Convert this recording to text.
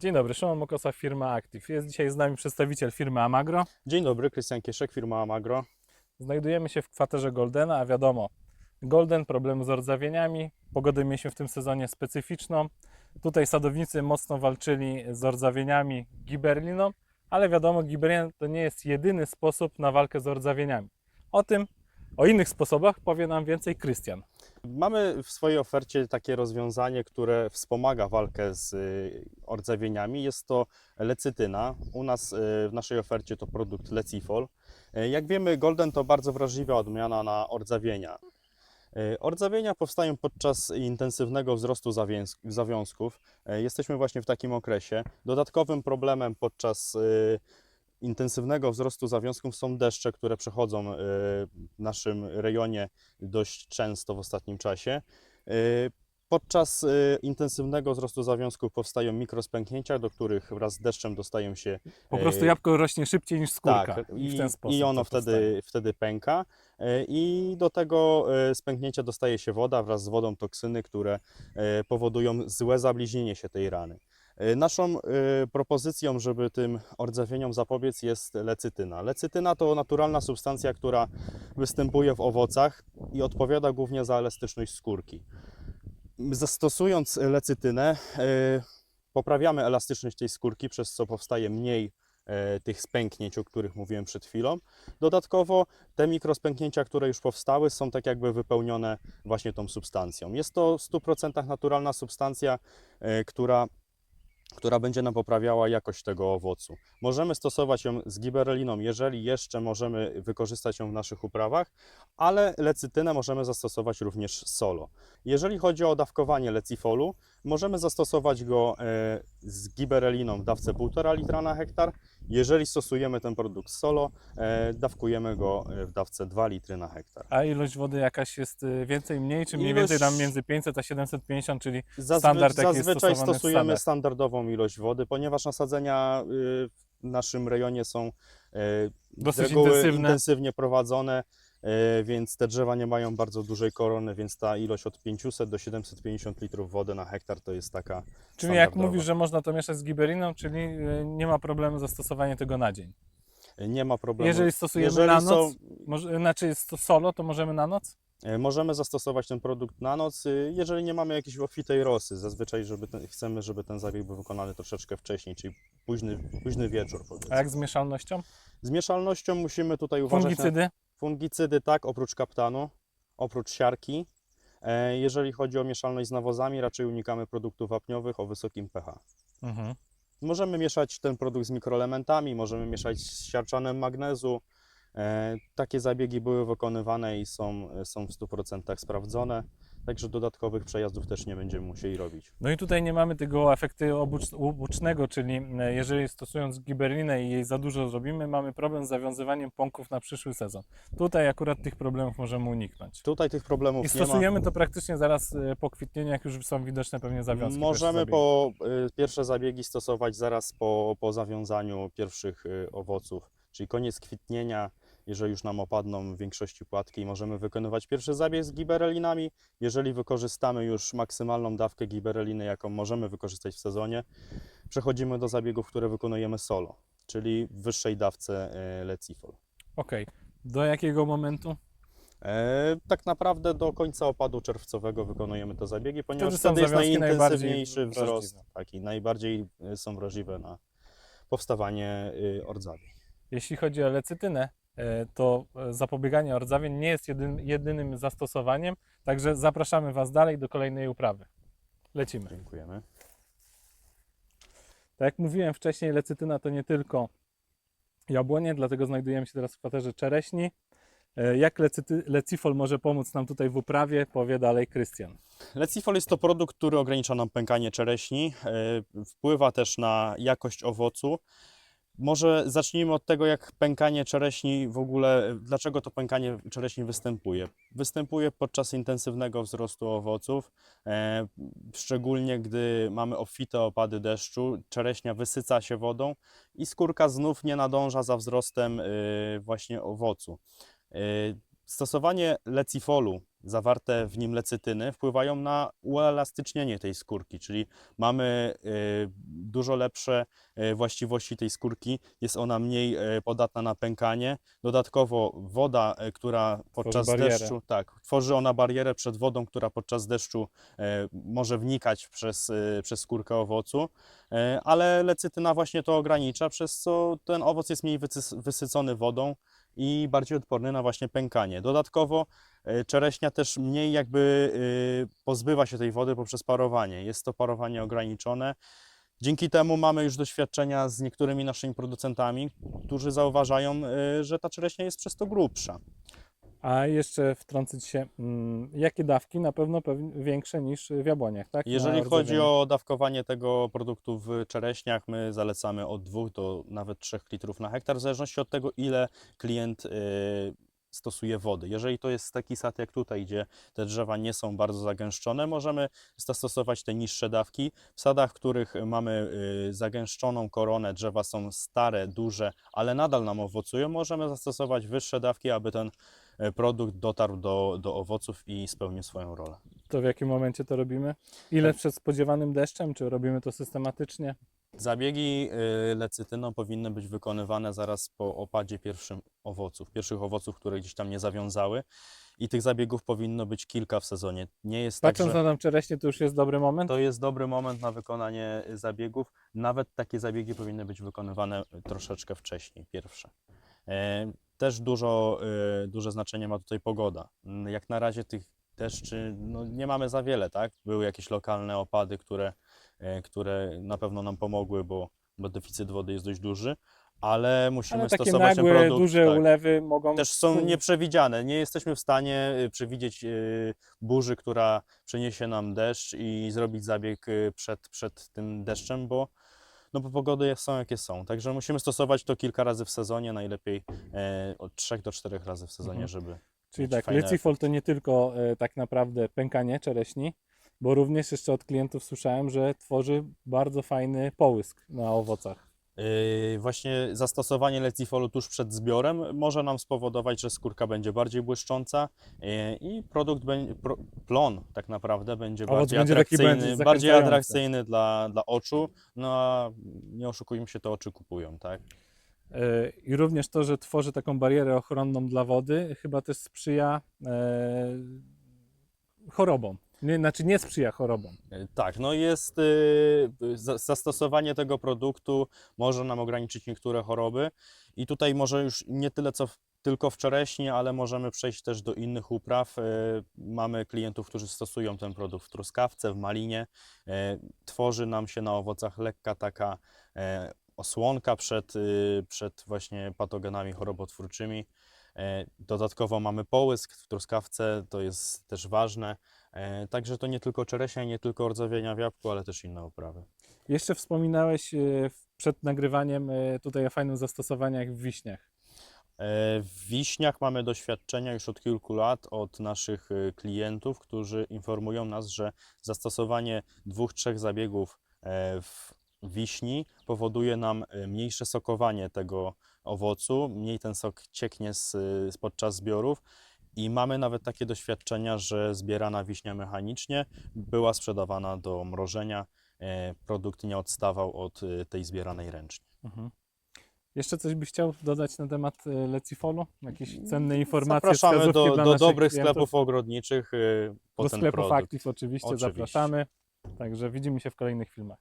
Dzień dobry, Szymon Mokosa, firma Active. Jest dzisiaj z nami przedstawiciel firmy Amagro. Dzień dobry, Krystian Kieszek, firma Amagro. Znajdujemy się w kwaterze Goldena, a wiadomo, Golden, problemy z rdzawieniami, pogodę mieliśmy w tym sezonie specyficzną. Tutaj sadownicy mocno walczyli z rdzawieniami giberliną, ale wiadomo, giberlina to nie jest jedyny sposób na walkę z rdzawieniami. O tym, o innych sposobach powie nam więcej Krystian. Mamy w swojej ofercie takie rozwiązanie, które wspomaga walkę z y, ordzawieniami. Jest to lecytyna. U nas y, w naszej ofercie to produkt Lecifol. Y, Jak wiemy, Golden to bardzo wrażliwa odmiana na ordzawienia. Y, Ordzawienia powstają podczas intensywnego wzrostu zawiązków. Y, Jesteśmy właśnie w takim okresie. Dodatkowym problemem podczas y, intensywnego wzrostu zawiązków są deszcze, które przechodzą y, w naszym rejonie dość często w ostatnim czasie. Y, Podczas y, intensywnego wzrostu zawiązków powstają mikrospęknięcia, do których wraz z deszczem dostają się Po prostu jabłko rośnie szybciej niż skórka. tak, I, i, ono wtedy, wtedy pęka. I do tego e, z pęknięcia dostaje się woda wraz z wodą toksyny, które powodują złe zabliźnienie się tej rany. E, Naszą e, propozycją, żeby tym ordzawieniom zapobiec jest lecytyna. Lecytyna to naturalna substancja, która występuje w owocach i odpowiada głównie za elastyczność skórki. Zastosując lecytynę, e, poprawiamy elastyczność tej skórki, przez co powstaje mniej tych spęknięć, o których mówiłem przed chwilą. Dodatkowo te mikrospęknięcia, które już powstały, są tak jakby wypełnione właśnie tą substancją. Jest to w 100% naturalna substancja, która, która będzie nam poprawiała jakość tego owocu. Możemy stosować ją z gibereliną, jeżeli jeszcze możemy wykorzystać ją w naszych uprawach, ale lecytynę możemy zastosować również solo. Jeżeli chodzi o dawkowanie lecifolu, możemy zastosować go e, z gibereliną w dawce 1,5 litra na hektar. Jeżeli stosujemy ten produkt solo, e, dawkujemy go e, w dawce 2 litry na hektar. A ilość wody jakaś jest więcej, mniej, czy mniej Ilość- więcej tam między 500 a 750, czyli Zazwy- Standard, jest zazwyczaj w stosujemy standardową ilość wody, ponieważ nasadzenia w naszym rejonie są Dosyć reguły intensywne. intensywnie prowadzone, więc te drzewa nie mają bardzo dużej korony, więc ta ilość od 500 do 750 litrów wody na hektar to jest taka Czyli jak mówisz, że można to mieszać z giberiną, czyli y, nie ma problemu zastosowanie tego na dzień. Nie ma problemu. Jeżeli stosujemy Jeżeli na są- noc, może, znaczy jest to solo, to możemy na noc? E, Możemy zastosować ten produkt na noc, jeżeli nie mamy jakiejś obfitej rosy. Zazwyczaj żeby ten, chcemy, żeby ten zabieg był wykonany troszeczkę wcześniej, czyli późny, późny wieczór. A Powiedzmy. jak z mieszalnością? Z mieszalnością musimy tutaj uważać na Fungicydy? tak, oprócz kaptanu, oprócz siarki. E, Jeżeli chodzi o mieszalność z nawozami, raczej unikamy produktów wapniowych o wysokim pH. Mhm. Możemy mieszać ten produkt z mikroelementami, możemy mieszać z siarczanem magnezu. E, Takie zabiegi były wykonywane i są, są w 100% sprawdzone, także dodatkowych przejazdów też nie będziemy musieli robić. No i tutaj nie mamy tego efektu obucz- ubocznego, czyli e, jeżeli stosując giberlinę i jej za dużo zrobimy, mamy problem z zawiązywaniem pąków na przyszły sezon. Tutaj akurat tych problemów możemy uniknąć. Tutaj tych problemów I nie ma. stosujemy to praktycznie zaraz e, po kwitnieniu, jak już są widoczne pewnie zawiązki. Możemy po y, pierwsze zabiegi stosować zaraz po, po zawiązaniu pierwszych y, owoców, czyli koniec kwitnienia, jeżeli już nam opadną w większości płatki, możemy wykonywać pierwszy zabieg z giberelinami. Jeżeli wykorzystamy już maksymalną dawkę gibereliny, jaką możemy wykorzystać w sezonie, przechodzimy do zabiegów, które wykonujemy solo, czyli w wyższej dawce y, lecifol. Okej. Do jakiego momentu? E, tak naprawdę do końca opadu czerwcowego wykonujemy te zabiegi, ponieważ Wtedy jest najintensywniejszy wzrost wrażliwe. taki, najbardziej y, są wrażliwe na powstawanie y, ordzawi. Jeśli chodzi o lecytynę, e, to e, zapobieganie rdzawień nie jest jedyn, jedynym zastosowaniem, także zapraszamy Was dalej do kolejnej uprawy. Lecimy. Dziękujemy. Tak jak mówiłem wcześniej, lecytyna to nie tylko jabłonie, dlatego znajdujemy się teraz w kwaterze czereśni. E, Jak lecyty, lecifol może pomóc nam tutaj w uprawie, powie dalej Krystian. Lecifol jest to produkt, który ogranicza nam pękanie czereśni, e, wpływa też na jakość owocu. Może zacznijmy od tego, jak pękanie czereśni w ogóle, dlaczego to pękanie czereśni występuje. Występuje podczas intensywnego wzrostu owoców, e, szczególnie gdy mamy obfite opady deszczu, czereśnia wysyca się wodą i skórka znów nie nadąża za wzrostem e, właśnie owocu. E, Stosowanie lecifolu, zawarte w nim lecytyny, wpływają na uelastycznienie tej skórki, czyli mamy y, dużo lepsze y, właściwości tej skórki, jest ona mniej y, podatna na pękanie. Dodatkowo woda, która podczas barierę. deszczu, tak, tworzy ona barierę przed wodą, która podczas deszczu może wnikać przez, przez skórkę owocu, ale lecytyna właśnie to ogranicza, przez co ten owoc jest mniej wysycony wodą i bardziej odporny na właśnie pękanie. Dodatkowo e, czereśnia też mniej jakby e, pozbywa się tej wody poprzez parowanie. Jest to parowanie ograniczone. Dzięki temu mamy już doświadczenia z niektórymi naszymi producentami, którzy zauważają, e, że ta czereśnia jest przez to grubsza. A jeszcze wtrącić się, mm, jakie dawki? Na pewno pew- większe niż w jabłoniach, tak? Jeżeli chodzi o dawkowanie tego produktu w czereśniach, my zalecamy od 2 do nawet 3 litrów na hektar, w zależności od tego, ile klient y, stosuje wody. Jeżeli to jest taki sad jak tutaj, gdzie te drzewa nie są bardzo zagęszczone, możemy zastosować te niższe dawki. W sadach, w których mamy y, zagęszczoną koronę, drzewa są stare, duże, ale nadal nam owocują, możemy zastosować wyższe dawki, aby ten produkt dotarł do, do owoców i spełnił swoją rolę. To w jakim momencie to robimy? Ile przed spodziewanym deszczem? Czy robimy to systematycznie? Zabiegi y, lecytyną powinny być wykonywane zaraz po opadzie pierwszym owoców, pierwszych owoców, które gdzieś tam nie zawiązały i tych zabiegów powinno być kilka w sezonie. Nie jest tak, Patrząc że na tą czereśnię, to już jest dobry moment. to jest dobry moment na wykonanie zabiegów. Nawet takie zabiegi powinny być wykonywane troszeczkę wcześniej, pierwsze. Też dużo, e, duże znaczenie ma tutaj pogoda. Mm, Jak na razie tych deszczy no, nie mamy za wiele, tak? Były jakieś lokalne opady, które, e, które na pewno nam pomogły, bo, bo deficyt wody jest dość duży, ale musimy Ale takie stosować nagłe, ten produkt. duże tak ulewy mogą... też są nieprzewidziane. Nie jesteśmy w stanie y, przewidzieć y, burzy, która przyniesie nam deszcz i zrobić zabieg y, przed, przed tym deszczem, bo, no bo pogody są jakie są. Także musimy stosować to kilka razy w sezonie, najlepiej e, od 3 do 4 razy w sezonie, Mhm. żeby. Czyli tak, lecifol to nie tylko e, tak naprawdę pękanie czereśni, bo również jeszcze od klientów słyszałem, że tworzy bardzo fajny połysk na owocach. Yy, Właśnie zastosowanie lecifolu tuż przed zbiorem może nam spowodować, że skórka będzie bardziej błyszcząca yy, i produkt będzie, pro, plon tak naprawdę będzie Owoc bardziej będzie atrakcyjny, bardziej atrakcyjny dla, dla oczu. No a nie oszukujmy się, to oczy kupują, tak? E, I również to, że tworzy taką barierę ochronną dla wody, chyba też sprzyja e, chorobom. Nie, znaczy nie sprzyja chorobom. Yy, Tak, no jest za- zastosowanie tego produktu może nam ograniczyć niektóre choroby i tutaj może już nie tyle co w, tylko w czereśni, ale możemy przejść też do innych upraw. Yy, Mamy klientów, którzy stosują ten produkt w truskawce, w malinie. Yy, Tworzy nam się na owocach lekka taka yy, osłonka przed, yy, przed właśnie patogenami chorobotwórczymi. Dodatkowo mamy połysk w truskawce, to jest też ważne. E, Także to nie tylko czereśnia, nie tylko rdzawienia w jabłku, ale też inne uprawy. Jeszcze wspominałeś e, przed nagrywaniem e, tutaj o fajnych zastosowaniach w wiśniach. W wiśniach mamy doświadczenia już od kilku lat od naszych klientów, którzy informują nas, że zastosowanie dwóch, trzech zabiegów w wiśni powoduje nam mniejsze sokowanie tego owocu, mniej ten sok cieknie z podczas zbiorów. I mamy nawet takie doświadczenia, że zbierana wiśnia mechanicznie była sprzedawana do mrożenia. E, Produkt nie odstawał od e, tej zbieranej ręcznie. Mhm. Jeszcze coś byś chciał dodać na temat e, lecifolu? Jakieś cenne informacje, Zapraszamy do, do dobrych klientów? sklepów ogrodniczych po Do ten sklepów produkt. Active oczywiście, Oczywiście. zapraszamy. Także widzimy się w kolejnych filmach.